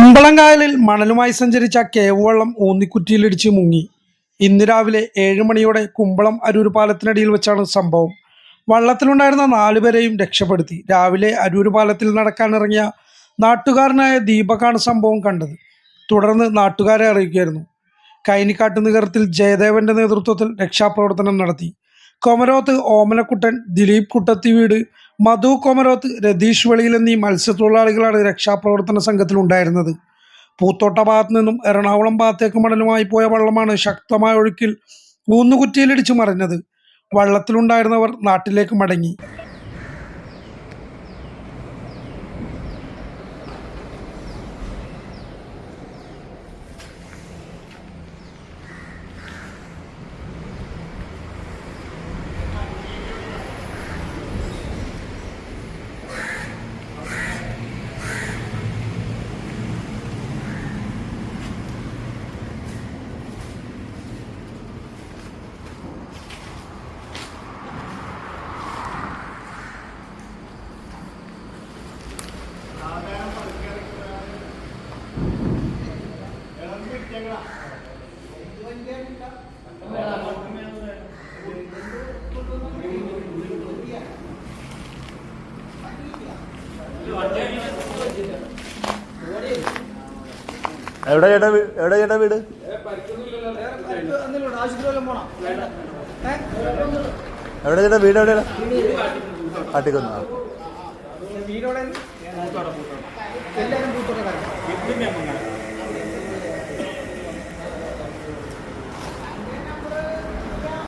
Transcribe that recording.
കുമ്പളംകായലിൽ മണലുമായി സഞ്ചരിച്ച കേവുവള്ളം ഊന്നിക്കുറ്റിയിലിടിച്ച് മുങ്ങി. ഇന്ന് രാവിലെ ഏഴ് മണിയോടെ കുമ്പളം അരൂർ പാലത്തിനടിയിൽ വെച്ചാണ് സംഭവം. വള്ളത്തിലുണ്ടായിരുന്ന നാലുപേരെയും രക്ഷപ്പെടുത്തി. രാവിലെ അരൂർ പാലത്തിൽ നടക്കാനിറങ്ങിയ നാട്ടുകാരനായ ദീപകാണ് സംഭവം കണ്ടത്. തുടർന്ന് നാട്ടുകാരെ അറിയിക്കുകയായിരുന്നു. കൈനിക്കാട്ട് നഗരത്തിൽ ജയദേവന്റെ നേതൃത്വത്തിൽ രക്ഷാപ്രവർത്തനം നടത്തി. കൊമരോത്ത് ഓമനക്കുട്ടൻ ദിലീപ് കുട്ടത്തി വീട് മധു കൊമരോത്ത് രതീഷ് വെളിയിൽ എന്നീ മത്സ്യത്തൊഴിലാളികളാണ് രക്ഷാപ്രവർത്തന സംഘത്തിലുണ്ടായിരുന്നത്. പൂത്തോട്ട ഭാഗത്തു നിന്നും എറണാകുളം ഭാഗത്തേക്ക് മണലുമായി പോയ വള്ളമാണ് ശക്തമായ ഒഴുക്കിൽ ഊന്നുകുറ്റിയിലിടിച്ചു മറിഞ്ഞത്. വള്ളത്തിലുണ്ടായിരുന്നവർ നാട്ടിലേക്ക് മടങ്ങി. എവിടെ ചേട്ടാ എവിടെ ചേട്ടാ വീട്? എവിടെ ചേട്ടാ വീട് എവിടെയാണ്? കാട്ടിക്കൊന്ന. എല്ലാവരും പൂത്തോട്ടക്കാരാണ്